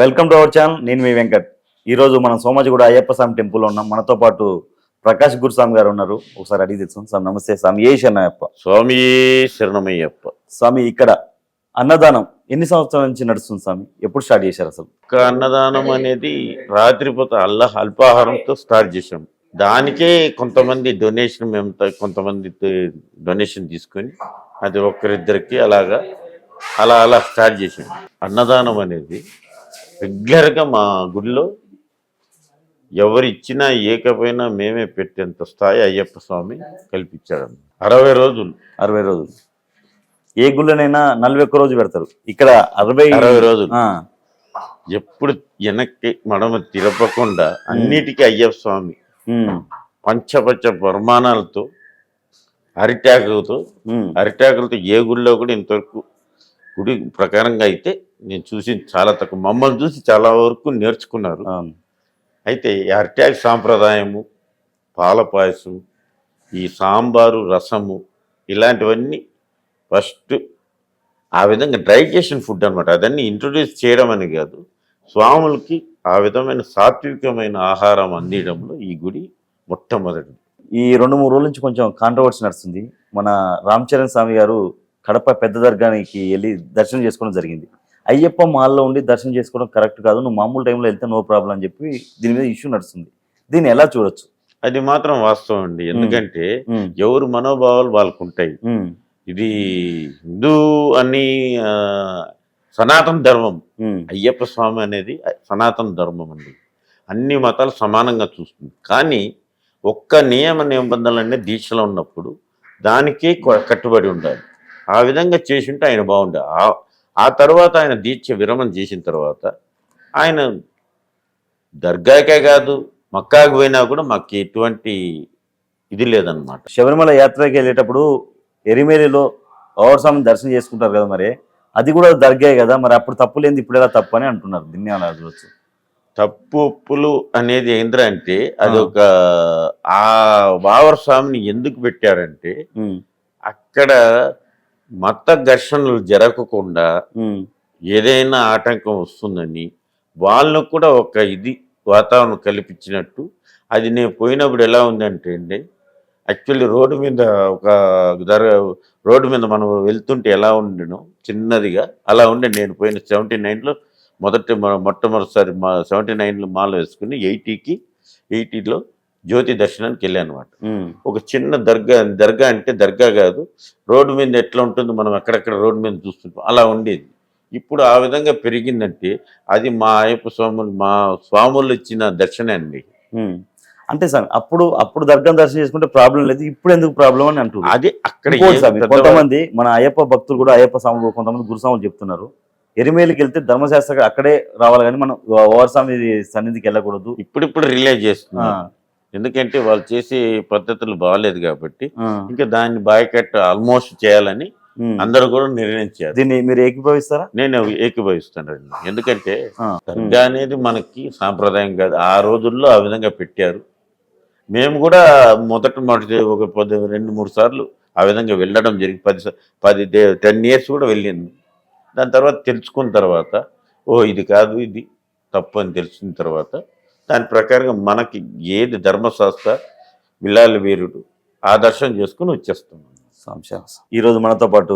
Welcome to our channel నేను మీ వెంకట్. ఈరోజు మనం సోమాజిగూడ అయ్యప్ప స్వామి టెంపుల్లో ఉన్నాం. మనతో పాటు ప్రకాష్ గురుస్వామి గారు ఉన్నారు. ఒకసారి అడిగి తెలుసు స్వామి నమస్తే. స్వామి ఏ అయ్యప్ప? స్వామి శరణమయ్యప్ప. స్వామి ఇక్కడ అన్నదానం ఎన్ని సంవత్సరాల నుంచి నడుస్తుంది స్వామి? ఎప్పుడు స్టార్ట్ చేశారు అసలు? ఒక అన్నదానం అనేది రాత్రిపూట అల్ల అల్పాహారంతో స్టార్ట్ చేసాం దానికే కొంతమంది డొనేషన్ మేము కొంతమంది డొనేషన్ తీసుకొని అది ఒక్కరిద్దరికి అలాగా అలా అలా స్టార్ట్ చేసాం అన్నదానం అనేది రెగ్యులర్గా మా గుడిలో ఎవరు ఇచ్చినా ఏకపోయినా మేమే పెట్టేంత స్థాయి అయ్యప్ప స్వామి కల్పించాడు అరవై రోజులు. అరవై రోజులు. ఏ గుళ్ళనైనా నలభై ఒక్క రోజు పెడతారు. ఇక్కడ అరవై అరవై రోజులు. ఎప్పుడు వెనక్కి మడమ తిరపకుండా అన్నిటికీ అయ్యప్ప స్వామి. ఉమ్, పంచపంచ పరిమాణాలతో అరిటాకులతో అరిటాకులతో ఏ గుడిలో కూడా ఇంతవరకు గుడి ప్రకారంగా అయితే నేను చూసి చాలా తక్కువ మమ్మల్ని చూసి చాలా వరకు నేర్చుకున్నారు. అయితే ఈ అరిటాకు సాంప్రదాయము పాల పాయసం ఈ సాంబారు రసము ఇలాంటివన్నీ ఫస్ట్ ఆ విధంగా డైజెషన్ ఫుడ్ అన్నమాట. అదన్నీ ఇంట్రొడ్యూస్ చేయడం అని కాదు. స్వాములకి ఆ విధమైన సాత్వికమైన ఆహారం అందించడంలో ఈ గుడి మొట్టమొదటి ఈ రెండు మూడు రోజుల నుంచి కొంచెం కాంట్రవర్సీ నడుస్తుంది. మన రామ్ చరణ్ స్వామి గారు కడప పెద్ద దర్గానికి వెళ్ళి దర్శనం చేసుకోవడం జరిగింది. అయ్యప్ప మాల్లో ఉండి దర్శనం చేసుకోవడం కరెక్ట్ కాదు. నువ్వు మామూలు టైంలో వెళ్తే నో ప్రాబ్లం అని చెప్పి దీని మీద ఇష్యూ నడుస్తుంది. దీన్ని ఎలా చూడొచ్చు? అది మాత్రం వాస్తవం అండి. ఎందుకంటే ఎవరు మనోభావాలు వాళ్ళకు ఉంటాయి ఇది హిందూ అని సనాతన ధర్మం. అయ్యప్ప స్వామి అనేది సనాతన ధర్మం అండి. అన్ని మతాలు సమానంగా చూస్తుంది. కానీ ఒక్క నియమ నిబంధనలన్నీ దీక్షలో ఉన్నప్పుడు దానికే కట్టుబడి ఉండాలి. ఆ విధంగా చేసి ఉంటే ఆయన బాగుండే. ఆ- తర్వాత ఆయన దీక్ష విరమణ చేసిన తర్వాత ఆయన దర్గాకే కాదు మక్కాకు పోయినా కూడా మాకు ఎటువంటి ఇది లేదనమాట శబరిమల యాత్రకి వెళ్ళేటప్పుడు ఎరిమేలిలో స్వామిని దర్శనం చేసుకుంటారు కదా మరి అది కూడా దర్గాయే కదా మరి అప్పుడు తప్పు లేని ఇప్పుడు ఎలా తప్పు అని అంటున్నారు దీన్ని అలా చూడొచ్చు తప్పు ఒప్పులు అనేది ఏంటంటే అది ఆ. ఒక ఆ బావర్ స్వామిని ఎందుకు పెట్టారంటే అక్కడ మత ఘర్షణలు జరగకుండా ఏదైనా ఆటంకం వస్తుందని వాళ్ళకు కూడా ఒక ఇది వాతావరణం కల్పించినట్టు. అది నేను పోయినప్పుడు ఎలా ఉందంటే అండి యాక్చువల్లీ రోడ్డు మీద ఒక ధర రోడ్డు మీద మనం వెళ్తుంటే ఎలా ఉండను చిన్నదిగా అలా ఉండే. నేను పోయిన సెవెంటీ నైన్లో మొదటి మొట్టమొదటిసారి మా సెవెంటీ నైన్లో మాల వేసుకుని ఎయిటీకి ఎయిటీలో జ్యోతి దర్శనానికి వెళ్ళాను అనమాట ఉమ్, ఒక చిన్న దర్గా దర్గా అంటే దర్గా కాదు రోడ్డు మీద ఎట్లా ఉంటుందో మనం అక్కడక్కడ రోడ్డు మీద చూస్తుంటాం అలా ఉండేది ఇప్పుడు ఆ విధంగా పెరిగిందంటే అది మా అయ్యప్ప స్వాములు మా స్వాములు ఇచ్చిన దర్శనే అండి. అంటే సార్ అప్పుడు అప్పుడు దర్గా దర్శనం చేసుకుంటే ప్రాబ్లం లేదు ఇప్పుడు ఎందుకు ప్రాబ్లం అని అంటున్నారు అది అక్కడ కొంతమంది మన అయ్యప్ప భక్తులు కూడా అయ్యప్ప స్వాములు కొంతమంది గురుస్వాములు చెప్తున్నారు ఎరిమేలికి వెళ్తే ధర్మశాస్త్ర అక్కడే రావాలి కానీ మనం ఓవర్ స్వామి సన్నిధికి వెళ్ళకూడదు ఇప్పుడిప్పుడు రిలైజ్ ఆ, చేస్తున్నారు ఎందుకంటే వాళ్ళు చేసే పద్ధతులు బాగాలేదు కాబట్టి ఇంకా దాన్ని బాయ్కట్ ఆల్మోస్ట్ చేయాలని. అందరూ కూడా నిర్ణయించారు. దీన్ని మీరు ఏకీభవిస్తారా? నేను ఏకీభవిస్తానండి ఎందుకంటే దర్గా అనేది మనకి సాంప్రదాయం కాదు. ఆ రోజుల్లో ఆ విధంగా పెట్టారు. మేము కూడా మొదట మొదటి ఒక పది రెండు మూడు సార్లు ఆ విధంగా వెళ్ళడం జరిగింది. పది పది టెన్ ఇయర్స్ కూడా వెళ్ళింది. దాని తర్వాత తెలుసుకున్న తర్వాత ఓ ఇది కాదు ఇది తప్పు అని తెలిసిన తర్వాత దాని ప్రకారంగా మనకి ఏది ధర్మశాస్త్ర విల్లాలి వీరుడు ఆ దర్శనం చేసుకుని వచ్చేస్తున్నాం సంశయం. ఈ రోజు మనతో పాటు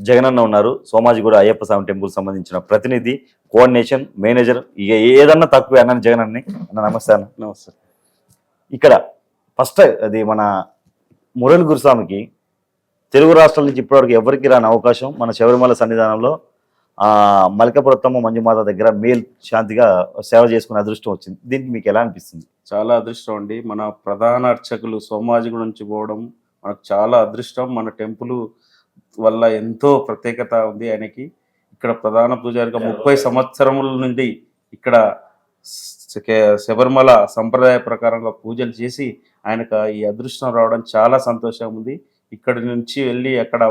జగనన్న ఉన్నారు. సోమాజిగూడ అయ్యప్ప స్వామి టెంపుల్ సంబంధించిన ప్రతినిధి కోఆర్డినేషన్ మేనేజర్ ఇక ఏదన్నా తక్కువే అన్న జగన్ అన్ని అన్న నమస్తే అన్న. నమస్తే. ఇక్కడ ఫస్ట్ అది మన మురళి గురుస్వామికి తెలుగు రాష్ట్రాల నుంచి ఇప్పటివరకు ఎవరికి రాని అవకాశం మన శబరిమల సన్నిధానంలో మలికపురత్తమ్మ మంజుమాత దగ్గర మేల్ శాంతిగా సేవ చేసుకునే అదృష్టం వచ్చింది. దీనికి మీకు ఎలా అనిపిస్తుంది? చాలా అదృష్టం అండి. మన ప్రధాన అర్చకులు సోమాజిగూడ నుంచి పోవడం మనకు చాలా అదృష్టం. మన టెంపుల్ వల్ల ఎంతో ప్రత్యేకత ఉంది ఆయనకి. ఇక్కడ ప్రధాన పూజారిగా ముప్పై సంవత్సరముల నుండి ఇక్కడ శబరిమల సంప్రదాయ ప్రకారంగా పూజలు చేసి ఆయనకు ఈ అదృష్టం రావడం చాలా సంతోషం ఉంది. ఇక్కడి నుంచి వెళ్ళి అక్కడ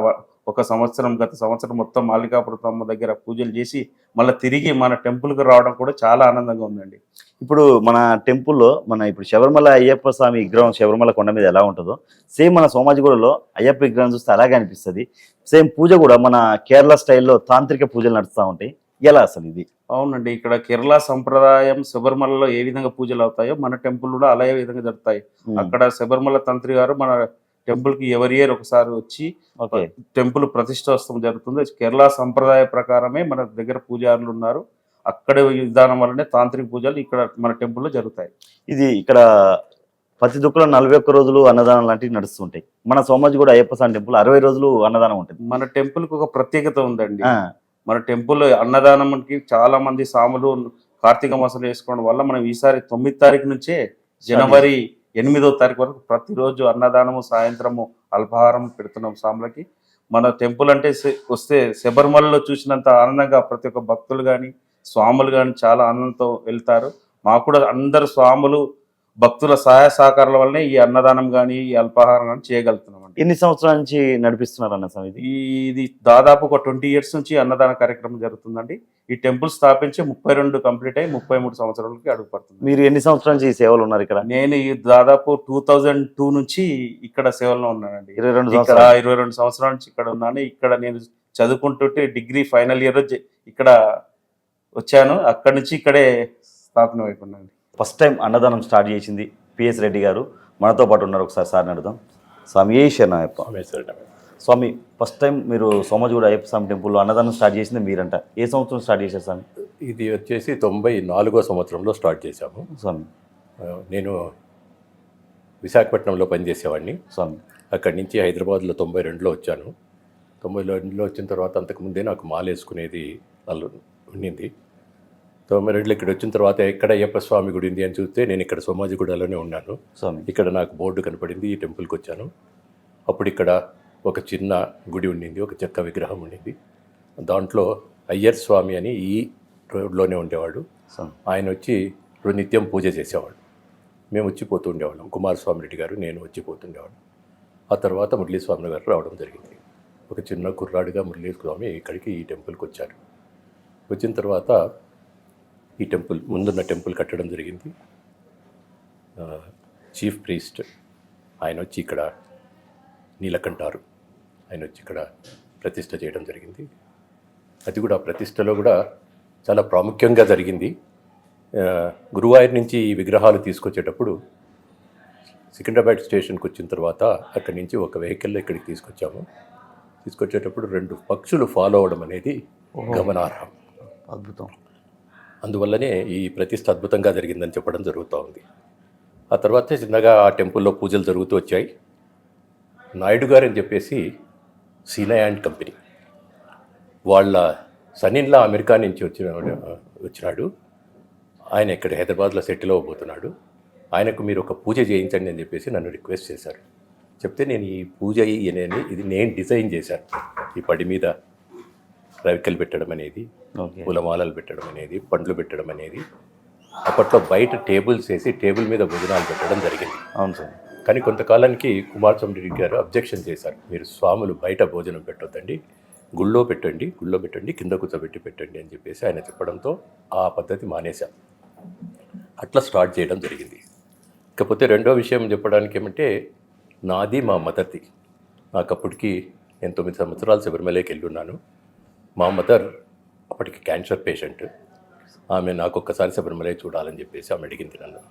ఒక సంవత్సరం గత సంవత్సరం మొత్తం మాలికాపురతమ్మ దగ్గర పూజలు చేసి మళ్ళీ తిరిగి మన టెంపుల్కి రావడం కూడా చాలా ఆనందంగా ఉందండి. ఇప్పుడు మన టెంపుల్లో మన ఇప్పుడు శబరిమల అయ్యప్ప స్వామి విగ్రహం శబరిమల కొండ మీద ఎలా ఉంటుందో సేమ్ మన సోమాజిగూడలో అయ్యప్ప విగ్రహం చూస్తే అలాగే అనిపిస్తుంది. సేమ్ పూజ కూడా మన కేరళ స్టైల్లో తాంత్రిక పూజలు నడుస్తూ ఉంటాయి. ఎలా అసలు ఇది? అవునండి ఇక్కడ కేరళ సంప్రదాయం శబరిమలలో ఏ విధంగా పూజలు అవుతాయో మన టెంపుల్ కూడా అలా విధంగా జరుగుతాయి అక్కడ శబరిమల తంత్రి గారు మన టెంపుల్కి ఎవరి ఇయర్ ఒకసారి వచ్చి టెంపుల్ ప్రతిష్టోత్సవం జరుగుతుంది. కేరళ సంప్రదాయ ప్రకారమే మన దగ్గర పూజారులు ఉన్నారు. అక్కడ విధానం వల్లనే తాంత్రిక పూజలు ఇక్కడ మన టెంపుల్లో జరుగుతాయి. ఇది ఇక్కడ ప్రతి దుక్కులో నలభై ఒక్క రోజులు అన్నదానం లాంటివి నడుస్తుంటాయి. మన సోమాజి కూడా అయ్యప్ప స్వామి టెంపుల్ అరవై రోజులు అన్నదానం ఉంటుంది. మన టెంపుల్కి ఒక ప్రత్యేకత ఉందండి. మన టెంపుల్ అన్నదానంకి చాలా మంది సాములు కార్తీక మాసాలు వేసుకోవడం వల్ల మనం ఈసారి తొమ్మిది తారీఖు నుంచే జనవరి ఎనిమిదో తారీఖు వరకు ప్రతిరోజు అన్నదానము సాయంత్రము అల్పాహారం పెడుతున్నాం స్వాములకి. మన టెంపుల్ అంటే వస్తే శబరిమలలో చూసినంత ఆనందంగా ప్రతి ఒక్క భక్తులు కానీ స్వాములు కానీ చాలా ఆనందంతో వెళ్తారు. మాకు కూడా అందరు స్వాములు భక్తుల సహాయ సహకారాల వల్లనే ఈ అన్నదానం కానీ ఈ అల్పాహారం కానీ చేయగలుగుతున్నాం. ఎన్ని సంవత్సరాల నుంచి నడిపిస్తున్నారు అన్న స్వామి ఇది ఇది దాదాపు ఒక ట్వంటీ ఇయర్స్ నుంచి అన్నదాన కార్యక్రమం జరుగుతుందండి. ఈ టెంపుల్ స్థాపించి ముప్పై రెండు కంప్లీట్ అయ్యి ముప్పై మూడు సంవత్సరాలకి అడుగు పడుతుంది మీరు ఎన్ని సంవత్సరాల నుంచి ఈ సేవలు ఉన్నారు ఇక్కడ? నేను ఈ దాదాపు టూ థౌజండ్ టూ నుంచి ఇక్కడ సేవలో ఉన్నానండి. ఇరవై రెండు ఇక్కడ ఇరవై రెండు సంవత్సరాల నుంచి ఇక్కడ ఉన్నాను. ఇక్కడ నేను చదువుకుంటుంటే డిగ్రీ ఫైనల్ ఇయర్ ఇక్కడ వచ్చాను. అక్కడి నుంచి ఇక్కడే స్థాపన అయిపోయినాను ఫస్ట్ టైం అన్నదానం స్టార్ట్ చేసింది పిఎస్ రెడ్డి గారు. మనతో పాటు ఉన్నారు ఒకసారి సార్ అడుగుదాం. స్వామి ఏ శరణయ్యప్ప స్వామి ఫస్ట్ టైం మీరు సోమజూడ అయ్యప్ప స్వామి టెంపుల్లో అన్నదానం స్టార్ట్ చేసింది మీరంట. ఏ సంవత్సరం స్టార్ట్ చేశారు స్వామి? ఇది వచ్చేసి తొంభై నాలుగో సంవత్సరంలో స్టార్ట్ చేశాము. స్వామి. నేను విశాఖపట్నంలో పనిచేసేవాడిని. స్వామి. అక్కడి నుంచి హైదరాబాద్లో తొంభై రెండులో వచ్చాను. తొంభై రెండులో వచ్చిన తర్వాత అంతకుముందే నాకు మాల వేసుకునేది వాళ్ళు ఉండింది. తొంభై రెండులో ఇక్కడ వచ్చిన తర్వాత ఎక్కడ అయ్యప్ప స్వామి గుడి ఉంది అని చూస్తే నేను ఇక్కడ సోమాజిగూడలోనే ఉన్నాను. స్వామి. ఇక్కడ నాకు బోర్డు కనపడింది ఈ టెంపుల్కి వచ్చాను. అప్పుడు ఇక్కడ ఒక చిన్న గుడి ఉండింది ఒక చెక్క విగ్రహం ఉండింది. దాంట్లో అయ్యర్ స్వామి అని ఈ రోడ్లోనే ఉండేవాడు. ఆయన వచ్చి నిత్యం పూజ చేసేవాడు. మేము వచ్చి పోతూ ఉండేవాళ్ళం. కుమారస్వామి రెడ్డి గారు నేను వచ్చి పోతుండేవాడు ఆ తర్వాత మురళీస్వామి గారు రావడం జరిగింది. ఒక చిన్న కుర్రాడిగా మురళీ స్వామి ఇక్కడికి ఈ టెంపుల్కి వచ్చారు. వచ్చిన తర్వాత ఈ టెంపుల్ ముందున్న టెంపుల్ కట్టడం జరిగింది. చీఫ్ ప్రీస్ట్ ఆయన వచ్చి ఇక్కడ నీలకంఠారు ఆయన వచ్చి ఇక్కడ ప్రతిష్ట చేయడం జరిగింది. అది కూడా ప్రతిష్టలో కూడా చాలా ప్రాముఖ్యంగా జరిగింది. గురువాయూర్ నుంచి ఈ విగ్రహాలు తీసుకొచ్చేటప్పుడు సికింద్రాబాద్ స్టేషన్కి వచ్చిన తర్వాత అక్కడి నుంచి ఒక వెహికల్లో ఇక్కడికి తీసుకొచ్చాము. తీసుకొచ్చేటప్పుడు రెండు పక్షులు ఫాలో అవ్వడం అనేది గమనార్హం. అద్భుతం. అందువల్లనే ఈ ప్రతిష్ట అద్భుతంగా జరిగిందని చెప్పడం జరుగుతూ ఉంది. ఆ తర్వాత చిన్నగా ఆ టెంపుల్లో పూజలు జరుగుతూ వచ్చాయి. నాయుడు గారు అని చెప్పేసి సీనా అండ్ కంపెనీ వాళ్ళ సనిన్లా అమెరికా నుంచి వచ్చిన వచ్చినాడు. ఆయన ఇక్కడ హైదరాబాద్లో సెటిల్ అవ్వబోతున్నాడు. ఆయనకు మీరు ఒక పూజ చేయించండి అని చెప్పేసి నన్ను రిక్వెస్ట్ చేశారు. చెప్తే నేను ఈ పూజ అనేది ఇది నేను డిజైన్ చేశాను. ఈ పడి మీద రవికలు పెట్టడం అనేది పూలమాలలు పెట్టడం అనేది పండ్లు పెట్టడం అనేది అప్పట్లో బయట టేబుల్స్ వేసి టేబుల్ మీద భోజనాలు పెట్టడం జరిగింది. అవును స్వామి కానీ కొంతకాలానికి కుమారస్వామి రెడ్డి గారు అబ్జెక్షన్ చేశారు. మీరు స్వాములు బయట భోజనం పెట్టొద్దండి గుళ్ళో పెట్టండి గుళ్ళో పెట్టండి కింద కూర్చోబెట్టి పెట్టండి అని చెప్పేసి ఆయన చెప్పడంతో ఆ పద్ధతి మానేశాం. అట్లా స్టార్ట్ చేయడం జరిగింది. ఇకపోతే రెండో విషయం చెప్పడానికి ఏమంటే నాది మా మదర్ది. నాకు అప్పటికి నేను తొమ్మిది సంవత్సరాలు శబరిమలకి వెళ్ళి ఉన్నాను. మా మదర్ అప్పటికి క్యాన్సర్ పేషెంట్. ఆమె నాకు ఒక్కసారి శబరిమల చూడాలని చెప్పేసి ఆమె అడిగింది నన్ను.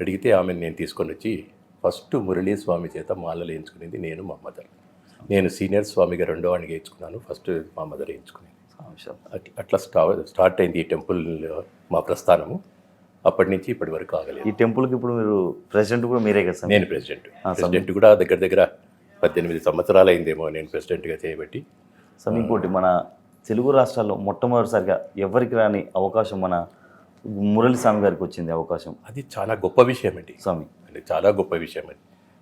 అడిగితే ఆమెను నేను తీసుకొని వచ్చి ఫస్ట్ మురళీ స్వామి చేత మాలలు వేయించుకునేది నేను మా మదర్. నేను సీనియర్ స్వామిగా రెండో వాడికి వేయించుకున్నాను ఫస్ట్ మా మదర్ వేయించుకునేది. అట్లా స్టా స్టార్ట్ అయింది ఈ టెంపుల్ మా ప్రస్థానము. అప్పటి నుంచి ఇప్పటి వరకు ఆగలేదు. ఈ టెంపుల్కి ఇప్పుడు మీరు ప్రెసిడెంట్ కూడా మీరే కదా నేను ప్రెసిడెంట్. ప్రెసిడెంట్ కూడా దగ్గర దగ్గర పద్దెనిమిది సంవత్సరాలు అయిందేమో నేను ప్రెసిడెంట్గా చేయబట్టి. ఇంకోటి మన తెలుగు రాష్ట్రాల్లో మొట్టమొదటిసారిగా ఎవరికి రాని అవకాశం మన మురళి స్వామి గారికి వచ్చింది అవకాశం. అది చాలా గొప్ప విషయం అండి. స్వామి. అది చాలా గొప్ప విషయం అది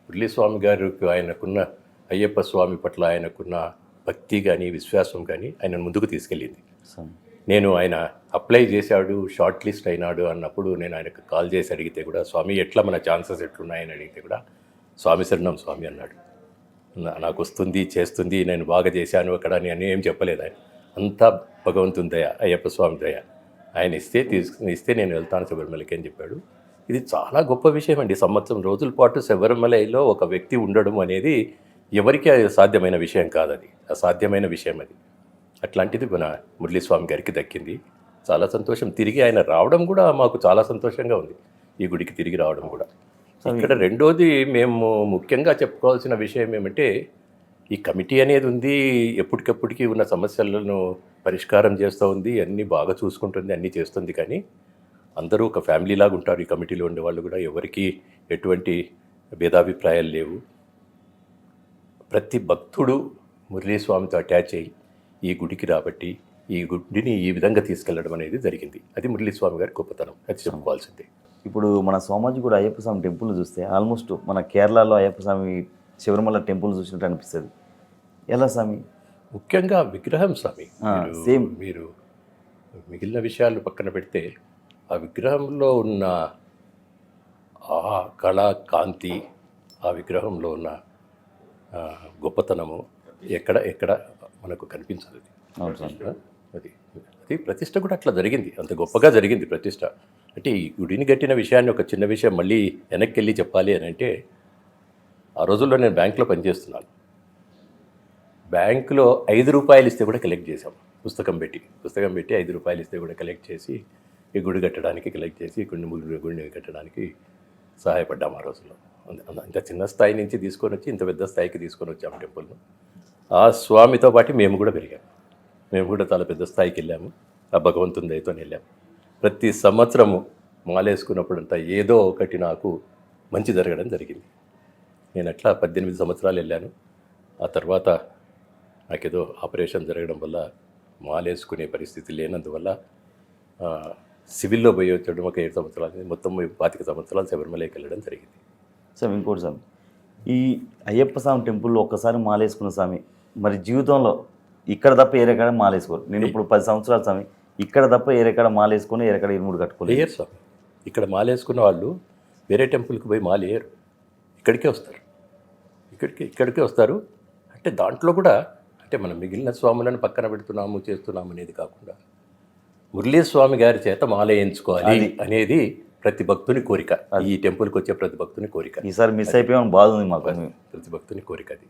మురళీ స్వామి గారికి ఆయనకున్న అయ్యప్ప స్వామి పట్ల ఆయనకున్న భక్తి కానీ విశ్వాసం కానీ ఆయన ముందుకు తీసుకెళ్ళింది. నేను ఆయన అప్లై చేశాడు షార్ట్ లిస్ట్ అయినాడు అన్నప్పుడు నేను ఆయనకు కాల్ చేసి అడిగితే కూడా స్వామి ఎట్లా మన ఛాన్సెస్ ఎట్లున్నాయని అడిగితే కూడా స్వామి శరణం స్వామి అన్నాడు. నాకు వస్తుంది చేస్తుంది నేను బాగా చేశాను అక్కడ అని అని ఏం చెప్పలేదు ఆయన. అంతా భగవంతుని దయ అయ్యప్ప స్వామి దయ. ఆయన ఇస్తే తీసుకుని ఇస్తే నేను వెళ్తాను శబరిమలకి అని చెప్పాడు. ఇది చాలా గొప్ప విషయం అండి. సంవత్సరం రోజుల పాటు శబరిమలలో ఒక వ్యక్తి ఉండడం అనేది ఎవరికి అది సాధ్యమైన విషయం కాదు అది అసాధ్యమైన విషయం అది. అట్లాంటిది మన మురళీస్వామి గారికి దక్కింది. చాలా సంతోషం. తిరిగి ఆయన రావడం కూడా మాకు చాలా సంతోషంగా ఉంది. ఈ గుడికి తిరిగి రావడం కూడా. ఇక్కడ రెండోది మేము ముఖ్యంగా చెప్పుకోవాల్సిన విషయం ఏమంటే ఈ కమిటీ అనేది ఉంది ఎప్పటికప్పటికి ఉన్న సమస్యలను పరిష్కారం చేస్తూ ఉంది అన్నీ బాగా చూసుకుంటుంది అన్నీ చేస్తుంది కానీ అందరూ ఒక ఫ్యామిలీ లాగా ఉంటారు. ఈ కమిటీలో ఉండే వాళ్ళు కూడా ఎవరికి ఎటువంటి భేదాభిప్రాయాలు లేవు. ప్రతి భక్తుడు మురళీస్వామితో అటాచ్ అయ్యి ఈ గుడికి రాబట్టి ఈ గుడిని ఈ విధంగా తీసుకెళ్ళడం అనేది జరిగింది. అది మురళీస్వామి గారి గొప్పతనం. అది చెప్పుకోవాల్సిందే. ఇప్పుడు మన సోమాజిగూడ అయ్యప్ప స్వామి టెంపుల్ చూస్తే ఆల్మోస్ట్ మన కేరళలో అయ్యప్ప స్వామి శబరిమల టెంపుల్ చూసినట్టు అనిపిస్తుంది. ఎలా స్వామి ముఖ్యంగా విగ్రహం స్వామి ఆ, మీరు- మిగిలిన విషయాలు పక్కన పెడితే ఆ విగ్రహంలో ఉన్న ఆ కళ కాంతి ఆ విగ్రహంలో ఉన్న గొప్పతనము ఎక్కడ ఎక్కడ మనకు కనిపించదు అది అది ప్రతిష్ట కూడా అట్లా జరిగింది. అంత గొప్పగా జరిగింది ప్రతిష్ట. అంటే ఈ గుడిని కట్టిన విషయాన్ని ఒక చిన్న విషయం మళ్ళీ వెనక్కి వెళ్ళి చెప్పాలి అని అంటే ఆ రోజుల్లో నేను బ్యాంకులో పనిచేస్తున్నాను. బ్యాంకులో ఐదు రూపాయలు ఇస్తే కూడా కలెక్ట్ చేసాం పుస్తకం పెట్టి. పుస్తకం పెట్టి ఐదు రూపాయలు ఇస్తే కూడా కలెక్ట్ చేసి ఈ గుడి కట్టడానికి కలెక్ట్ చేసి గుడి ముగ్గురు గుడిని కట్టడానికి సహాయపడ్డాం ఆ రోజుల్లో. అంత- ఇంత చిన్న స్థాయి నుంచి తీసుకొని వచ్చి ఇంత పెద్ద స్థాయికి తీసుకొని వచ్చాము టెంపుల్ను ఆ స్వామితో పాటు మేము కూడా పెరిగాము మేము కూడా చాలా పెద్ద స్థాయికి వెళ్ళాము. ఆ భగవంతుని దయతో వెళ్ళాము ప్రతి సంవత్సరము మాలేసుకున్నప్పుడంతా ఏదో ఒకటి నాకు మంచి జరగడం జరిగింది. నేను అట్లా పద్దెనిమిది సంవత్సరాలు వెళ్ళాను. ఆ తర్వాత నాకేదో ఆపరేషన్ జరగడం వల్ల మాలేసుకునే పరిస్థితి లేనందువల్ల సివిల్లో పోయి వచ్చడం ఒక ఏడు సంవత్సరాలు మొత్తం పాతిక సంవత్సరాలు శబరిమలకి వెళ్ళడం జరిగింది. స్వామి ఇంకోటి స్వామి ఈ అయ్యప్ప స్వామి టెంపుల్లో ఒక్కసారి మాలేసుకున్న స్వామి మరి జీవితంలో ఇక్కడ తప్ప ఏరెక్కడ మాలేసుకోరు. నేను ఇప్పుడు పది సంవత్సరాలు స్వామి ఇక్కడ తప్ప ఏరెక్కడ మాలేసుకొని ఏరెక్కడ ఇరుముడు కట్టుకోలేదు లేయర్ స్వామి. ఇక్కడ మాలేసుకున్న వాళ్ళు వేరే టెంపుల్కి పోయి మాలేయరు. ఇక్కడికే వస్తారు. ఇక్కడికి ఇక్కడికే వస్తారు. అంటే దాంట్లో కూడా అంటే మనం మిగిలిన స్వాములను పక్కన పెడుతున్నాము చేస్తున్నాము అనేది కాకుండా మురళీ స్వామి గారి చేత మాల వేయించుకోవాలి అనేది ప్రతి భక్తుని కోరిక. ఈ టెంపుల్కి వచ్చే ప్రతి భక్తుని కోరిక. ఈసారి మిస్ అయిపోయామని బాధ ఉంది మాకు. ప్రతి భక్తుని కోరిక అది.